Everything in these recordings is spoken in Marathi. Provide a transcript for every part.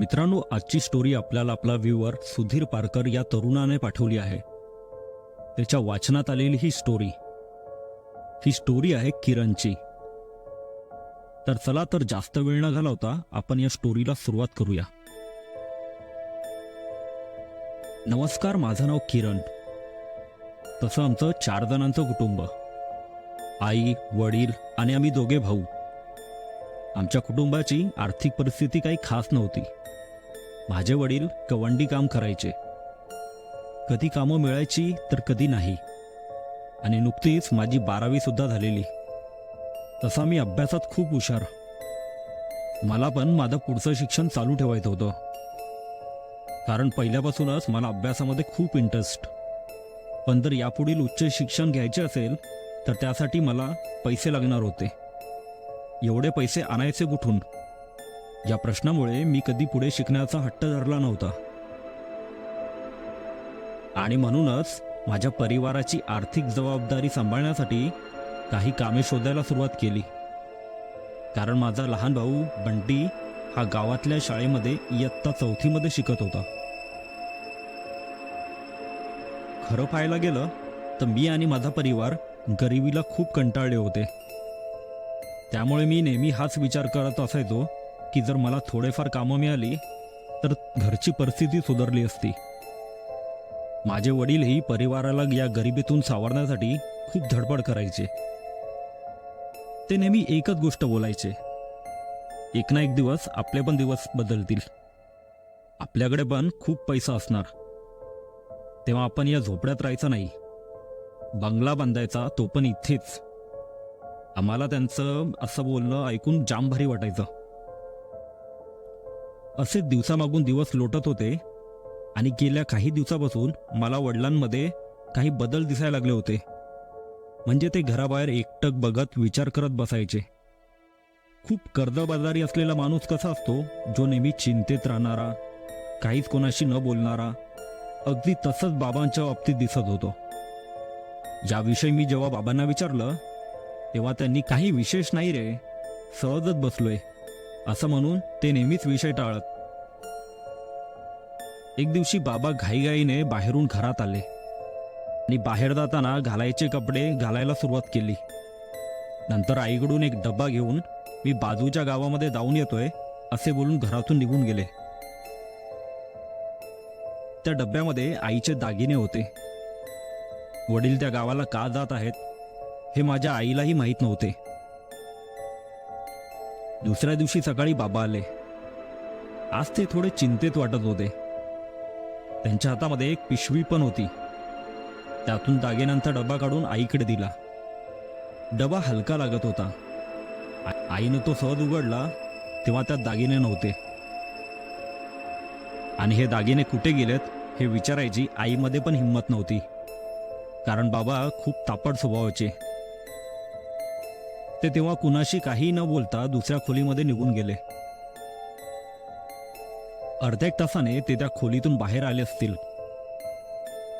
मित्रांनो आजची स्टोरी आपल्याला आपला व्ह्यूअर सुधीर पारकर या तरुणाने पाठवली आहे. त्याच्या वाचनात आलेली ही स्टोरी ही स्टोरी आहे किरणची. तर चला तर जास्त वेळ न घालवता आपण या स्टोरीला सुरुवात करूया. नमस्कार माझं नाव किरण. तसं आमचं चार जणांचं कुटुंब. आई वडील आणि आम्ही दोघे भाऊ. आमच्या कुटुंबाची आर्थिक परिस्थिती काही खास नव्हती. माझे वडील कवंडी काम करायचे. कधी कामं मिळायची तर कधी नाही. आणि नुकतीच माझी बारावी सुद्धा झालेली. तसा मी अभ्यासात खूप हुशार. मला पण माझं पुढचं शिक्षण चालू ठेवायचं होतं. कारण पहिल्यापासूनच मला अभ्यासामध्ये खूप इंटरेस्ट पण जर यापुढील उच्च शिक्षण घ्यायचे असेल तर त्यासाठी मला पैसे लागणार होते. एवढे पैसे आणायचे कुठून? या प्रश्नामुळे मी कधी पुढे शिकण्याचा हट्ट धरला नव्हता. आणि म्हणूनच माझ्या परिवाराची आर्थिक जबाबदारी सांभाळण्यासाठी काही कामे शोधायला सुरुवात केली. कारण माझा लहान भाऊ बंटी हा गावातल्या शाळेमध्ये इयत्ता चौथीमध्ये शिकत होता. खरं पाहायला गेलं तर मी आणि माझा परिवार गरिबीला खूप कंटाळले होते. त्यामुळे मी नेहमी हाच विचार करत असायचो की जर मला थोडेफार कामं मिळाली तर घरची परिस्थिती सुधारली असती. माझे वडीलही परिवाराला या गरिबीतून सावरण्यासाठी खूप धडपड करायचे. ते नेहमी एकच गोष्ट बोलायचे. एक ना एक दिवस आपले पण दिवस बदलतील. आपल्याकडे पण खूप पैसा असणार. तेव्हा आपण या झोपड्यात राहायचं नाही. बंगला बांधायचा तो पण इथेच. आम्हाला त्यांचं असं बोलणं ऐकून जाम भारी वाटायचं. असे दिवसामागून दिवस लोटत होते आणि गेल्या काही दिवसापासून मला वडिलांमध्ये काही बदल दिसायला लागले होते. म्हणजे ते घराबाहेर एकटक बघत विचार करत बसायचे. खूप कर्जबाजारी असलेला माणूस कसा असतो जो नेहमी चिंतेत राहणारा काहीच कोणाशी न बोलणारा अगदी तसंच बाबांच्या बाबतीत दिसत होतो. याविषयी मी जेव्हा बाबांना विचारलं तेव्हा त्यांनी काही विशेष नाही रे. सहजच बसलोय. असं म्हणून ते नेहमीच विषय टाळत. एक दिवशी बाबा घाईघाईने बाहेरून घरात आले. आणि बाहेर जाताना घालायचे कपडे घालायला सुरुवात केली. नंतर आईकडून एक डब्बा घेऊन मी बाजूच्या गावामध्ये जाऊन येतोय असे बोलून घरातून निघून गेले. त्या डब्यामध्ये आईचे दागिने होते. वडील त्या गावाला का जात आहेत हे माझ्या आईलाही माहीत नव्हते. दुसऱ्या दिवशी सकाळी बाबा आले. आज ते थोडे चिंतेत वाटत होते. त्यांच्या हातामध्ये एक पिशवी पण होती. त्यातून दागिन्यांचा डबा काढून आईकडे दिला. डबा हलका लागत होता. आईनं तो सहज उघडला तेव्हा त्यात दागिने नव्हते. आणि हे दागिने कुठे गेलेत हे विचारायची आईमध्ये पण हिंमत नव्हती. कारण बाबा खूप तापड स्वभावाचे. ते तेव्हा कुणाशी काही न बोलता दुसऱ्या खोलीमध्ये निघून गेले. अर्ध्या एक तासाने ते त्या खोलीतून बाहेर आले असतील.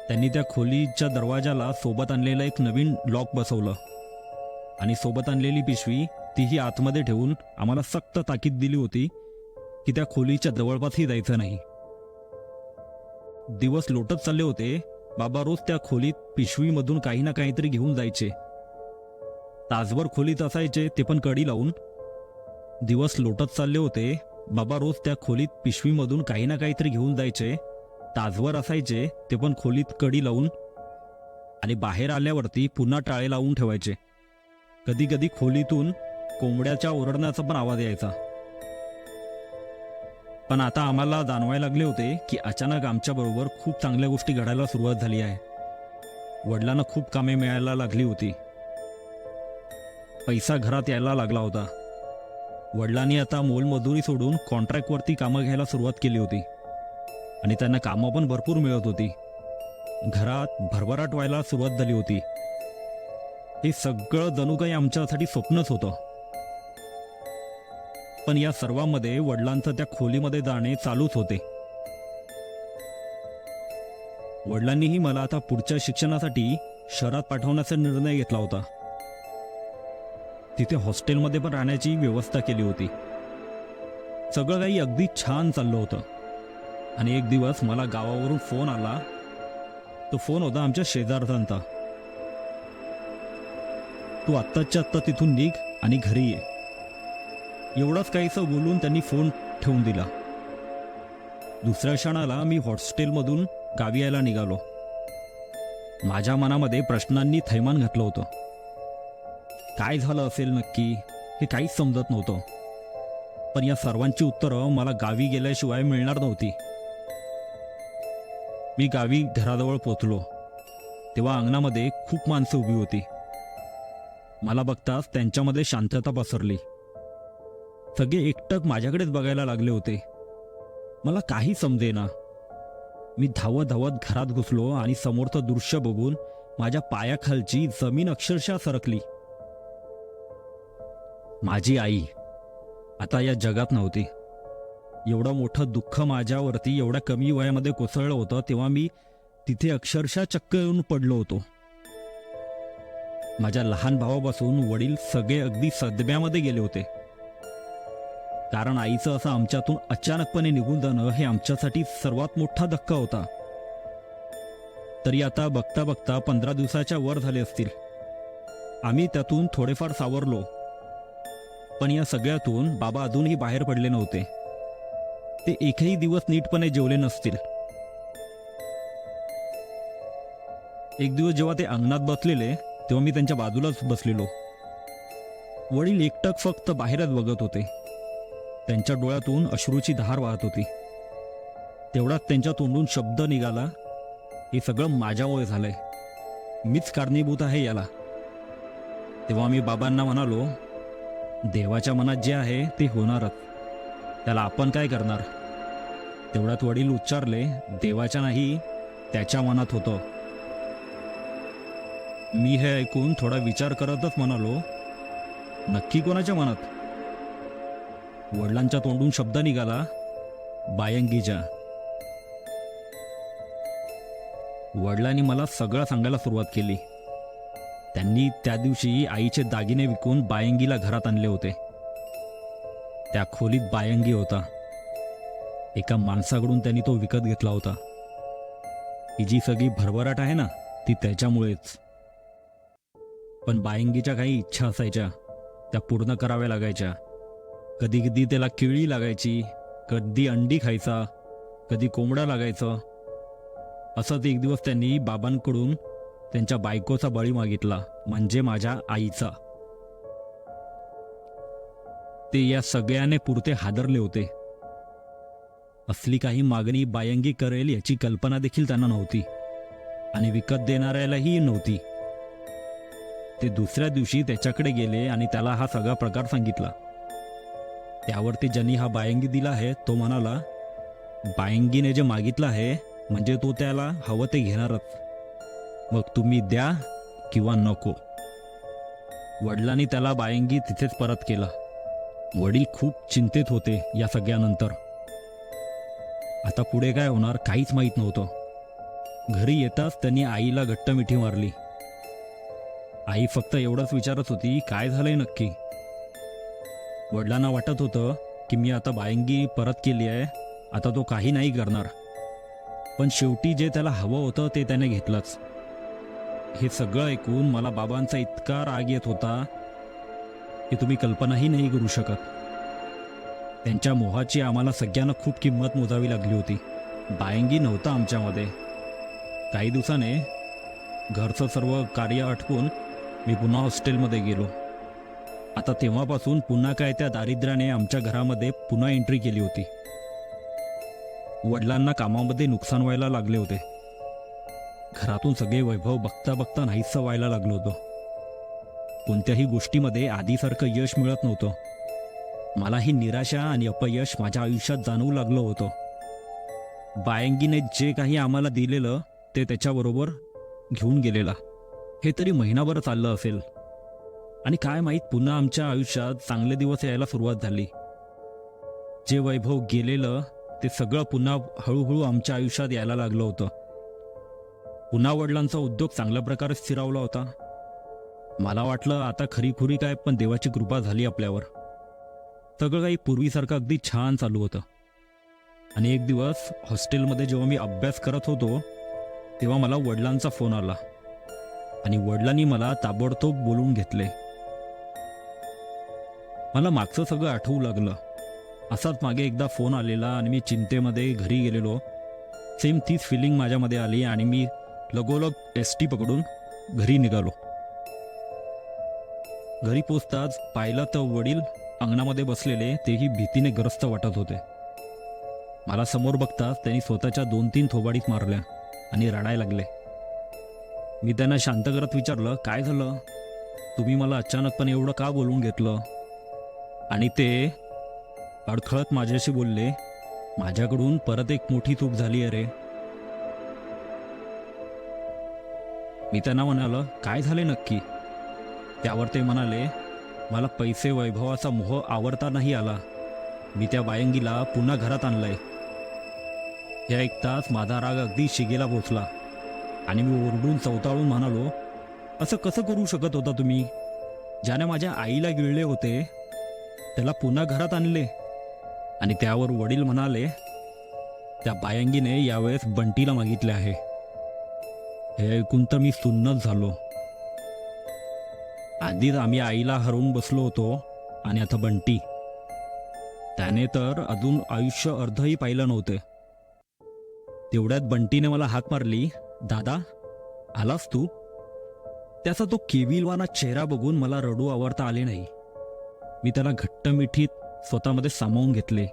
त्यांनी त्या खोलीच्या दरवाजाला सोबत आणलेलं एक नवीन लॉक बसवलं. आणि सोबत आणलेली पिशवी तीही आतमध्ये ठेवून आम्हाला सक्त ताकीद दिली होती की त्या खोलीच्या जवळपासही जायचं नाही. दिवस लोटत चालले होते. बाबा रोज त्या खोलीत पिशवीमधून काही ना काहीतरी घेऊन जायचे. तासभर खोलीत असायचे ते पण कडी लावून. दिवस लोटत चालले होते. बाबा रोज त्या खोलीत पिशवीमधून काही ना काहीतरी घेऊन जायचे. तासभर असायचे ते पण खोलीत कडी लावून. आणि बाहेर आल्यावरती पुन्हा टाळे लावून ठेवायचे. कधी कधी खोलीतून कोंबड्याच्या ओरडण्याचा पण आवाज यायचा. पण आता आम्हाला जाणवायला लागले होते की अचानक आमच्याबरोबर खूप चांगल्या गोष्टी घडायला सुरुवात झाली आहे. वडिलांना खूप कामे मिळायला लागली होती. पैसा घरात यायला लागला होता. वडिलांनी आता मोलमजुरी सोडून कॉन्ट्रॅक्टवरती कामं घ्यायला सुरुवात केली होती. आणि त्यांना कामं पण भरपूर मिळत होती. घरात भरभराट व्हायला सुरुवात झाली होती. हे सगळं जणू काही आमच्यासाठी स्वप्नच होतं. पण या सर्वांमध्ये वडिलांचं त्या खोलीमध्ये जाणे चालूच होते. वडिलांनीही मला आता पुढच्या शिक्षणासाठी शहरात पाठवण्याचा निर्णय घेतला होता. तिथे हॉस्टेलमध्ये पण राहण्याची व्यवस्था केली होती. सगळं काही अगदी छान चाललं होतं. आणि एक दिवस मला गावावरून फोन आला. तो फोन होता आमच्या शेजारचांचा तू आत्ताच्या आत्ता तिथून निघ आणि घरी ये. एवढंच काहीसं बोलून त्यांनी फोन ठेवून दिला. दुसऱ्या क्षणाला मी हॉस्टेलमधून गावी यायला निघालो. माझ्या मनामध्ये प्रश्नांनी थैमान घातलं होतं. काय झालं असेल नक्की हे काहीच समजत नव्हतं. पण या सर्वांची उत्तरं मला गावी गेल्याशिवाय मिळणार नव्हती. मी गावी घराजवळ पोचलो तेव्हा अंगणामध्ये खूप माणसं उभी होती. मला बघताच त्यांच्यामध्ये शांतता पसरली. सगळे एकटक माझ्याकडेच बघायला लागले होते. मला काही समजेना. मी धावत धावत घरात घुसलो आणि समोरचं दृश्य बघून माझ्या पायाखालची जमीन अक्षरशः सरकली. माझी आई. आता या जगात नव्हती. एवढं मोठं दुःख माझ्यावरती एवढ्या कमी वयामध्ये कोसळलं होतं तेव्हा मी तिथे अक्षरशः चक्क येऊन पडलो होतो. माझ्या लहान भावापासून वडील सगळे अगदी सदम्यामध्ये गेले होते. कारण आईचं असं आमच्यातून अचानकपणे निघून जाणं हे आमच्यासाठी सर्वात मोठा धक्का होता. तरी आता बघता बघता पंधरा दिवसाच्या वर झाले असतील. आम्ही त्यातून थोडेफार सावरलो. पण या सगळ्यातून बाबा अजूनही बाहेर पडले नव्हते. ते एकही दिवस नीटपणे जेवले नसतील. एक दिवस जेव्हा ते अंगणात बसलेले तेव्हा मी त्यांच्या बाजूलाच बसलेलो. वडील एकटक फक्त बाहेरच बघत होते. त्यांच्या डोळ्यातून अश्रूची धार वाहत होती. तेवढाच त्यांच्या तोंडून शब्द निघाला हे सगळं माझ्यामुळे झालंय. मीच कारणीभूत आहे याला. तेव्हा मी बाबांना म्हणालो देवाच्या मनात जे आहे ते होणारच. त्याला आपण काय करणार? तेवढ्यात वडील उच्चारले देवाच्या नाही त्याच्या मनात होतं. मी हे ऐकून थोडा विचार करतच म्हणालो नक्की कोणाच्या मनात? वडिलांच्या तोंडून शब्द निघाला बायंगीच्या. वडिलांनी मला सगळं सांगायला सुरुवात केली. त्यांनी त्या दिवशी आईचे दागिने विकून बायंगीला घरात आणले होते. त्या खोलीत बायंगी होता. एका माणसाकडून त्यांनी तो विकत घेतला होता. ही जी सगळी भरभराट आहे ना ती त्याच्यामुळेच. पण बायंगीच्या काही इच्छा असायच्या. त्या पूर्ण कराव्या लागायच्या. कधी कधी त्याला केळी लागायची कधी अंडी खायचा कधी कोंबडा लागायचं. असंच एक दिवस त्यांनी बाबांकडून त्यांच्या बायकोचा बळी मागितला म्हणजे माझ्या आईचा. ते या सगळ्याने पुरते हादरले होते. असली काही मागणी बायंगी करेल याची कल्पना देखील त्यांना नव्हती. आणि विकत देणाऱ्यालाही नव्हती. ते दुसऱ्या दिवशी त्याच्याकडे गेले आणि त्याला हा सगळा प्रकार सांगितला. त्यावरती ज्यांनी हा बायंगी दिला आहे तो म्हणाला बायंगीने जे मागितलं आहे म्हणजे तो त्याला हवं ते घेणारच. मग तुम्ही द्या किंवा नको. वडिलांनी त्याला बायंगी तिथेच परत केला. वडील खूप चिंतेत होते या सगळ्यानंतर. आता पुढे काय होणार काहीच माहीत नव्हतं. घरी येताच त्यांनी आईला घट्ट मिठी मारली. आई फक्त एवढंच विचारत होती काय झालंय नक्की? वडिलांना वाटत होतं की मी आता बायंगी परत केली आहे आता तो काही नाही करणार. पण शेवटी जे त्याला हवं होतं ते त्याने घेतलंच. हे सगळं ऐकून मला बाबांचा इतका राग येत होता की तुम्ही कल्पनाही नाही करू शकत. त्यांच्या मोहाची आम्हाला सगळ्यांना खूप किंमत मोजावी लागली होती. बायंगी नव्हता आमच्यामध्ये. काही दिवसाने घरचं सर्व कार्य आटपून मी पुन्हा हॉस्टेलमध्ये गेलो. आता तेव्हापासून पुन्हा काय त्या दारिद्र्याने आमच्या घरामध्ये पुन्हा एंट्री केली होती. वडिलांना कामामध्ये नुकसान व्हायला लागले होते. घरातून सगळे वैभव बघता बघता नाहीसं व्हायला लागलो होतो. कोणत्याही गोष्टीमध्ये आधीसारखं यश मिळत नव्हतं. मला ही निराशा आणि अपयश माझ्या आयुष्यात जाणवू लागलं होतं. बायंगीने जे काही आम्हाला दिलेलं ते त्याच्याबरोबर घेऊन गेलेला. हे तरी महिनाभर चाललं असेल. आणि काय माहीत पुन्हा आमच्या आयुष्यात चांगले दिवस यायला सुरुवात झाली. जे वैभव गेलेलं ते सगळं पुन्हा हळूहळू आमच्या आयुष्यात यायला लागलं होतं. पुन्हा वडिलांचा उद्योग चांगल्या प्रकारे स्थिरावला होता. मला वाटलं आता खरीखुरी काय पण देवाची कृपा झाली आपल्यावर. सगळं काही पूर्वीसारखं अगदी छान चालू होतं. आणि एक दिवस हॉस्टेलमध्ये जेव्हा मी अभ्यास करत होतो तेव्हा मला वडिलांचा फोन आला. आणि वडिलांनी मला ताबडतोब बोलून घेतले. मला मागचं सगळं आठवू लागलं. असाच मागे एकदा फोन आलेला आणि मी चिंतेमध्ये घरी गेलेलो. सेम तीच फिलिंग माझ्यामध्ये आली आणि मी लगोलग एस टी पकडून घरी निघालो. घरी पोचताच पाहिलं तर वडील अंगणामध्ये बसलेले तेही भीतीने ग्रस्त वाटत होते. मला समोर बघताच त्यांनी स्वतःच्या दोन तीन थोबाडीत मारल्या आणि रडायला लागले. मी त्यांना शांत करत विचारलं काय झालं? तुम्ही मला अचानकपणे एवढं का बोलवून घेतलं? आणि ते अडखळत माझ्याशी बोलले माझ्याकडून परत एक मोठी चूक झाली अरे. मी त्यांना म्हणालं काय झाले नक्की? त्यावर ते म्हणाले मला पैसे वैभवाचा मोह आवडता नाही आला. मी त्या बायंगीला पुन्हा घरात आणलंय. हे ऐकताच माझा राग अगदी शिगेला पोचला आणि मी ओरडून चवताळून म्हणालो असं कसं करू शकत होता तुम्ही? ज्याने माझ्या आईला गिळले होते त्याला पुन्हा घरात आणले. आणि त्यावर वडील म्हणाले त्या बायंगीने यावेळेस बंटीला मागितले आहे. हे ऐकून तर मी सुन्नच झालो. आधीच आम्ही आईला हरवून बसलो होतो आणि आता बंटी. त्याने तर अजून आयुष्य अर्धही पाहिलं नव्हते. तेवढ्यात बंटीने मला हाक मारली दादा आलास तू? त्याचा तो केविलवाना चेहरा बघून मला रडू आवडता आले नाही. मी त्याला घट्ट मिठीत स्वतःमध्ये सामावून घेतले.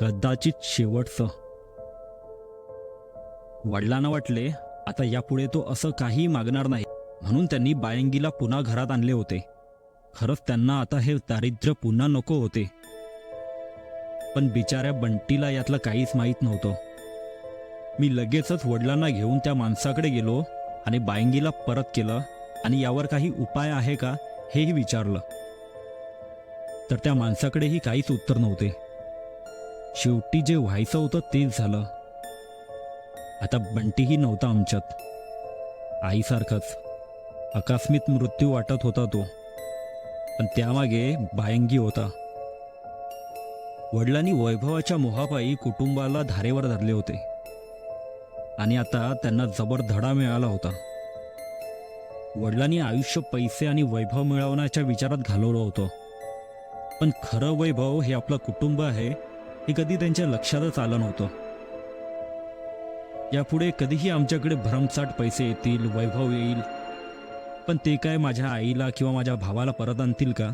कदाचित शेवटचं. वडिलांना वाटले आता यापुढे तो असं काही मागणार नाही. म्हणून त्यांनी बायंगीला पुन्हा घरात आणले होते. खरंच त्यांना आता हे दारिद्र्य पुन्हा नको होते. पण बिचाऱ्या बंटीला यातलं काहीच माहीत नव्हतं. मी लगेचच वडिलांना घेऊन त्या माणसाकडे गेलो आणि बायंगीला परत केलं आणि यावर काही उपाय आहे का हेही विचारलं. तर त्या माणसाकडेही काहीच उत्तर नव्हते. शेवटी जे व्हायचं होतं तेच झालं. आता बंटीही नव्हता आमच्यात. आईसारखाच. आकस्मित मृत्यू वाटत होता तो. पण त्यामागे बायंगी होता. वडिलांनी वैभवाच्या मोहापायी कुटुंबाला धारेवर धरले होते. आणि आता त्यांना जबर धडा मिळाला होता. वडिलांनी आयुष्य पैसे आणि वैभव मिळवण्याच्या विचारात घालवलं होतं. पण खरं वैभव हे आपलं कुटुंब आहे हे कधी त्यांच्या लक्षातच आलं नव्हतं. यापुढे कधीही आमच्याकडे भरमसाठ पैसे येतील वैभव येईल. पण ते काय माझ्या आईला किंवा माझ्या भावाला परत आणतील का?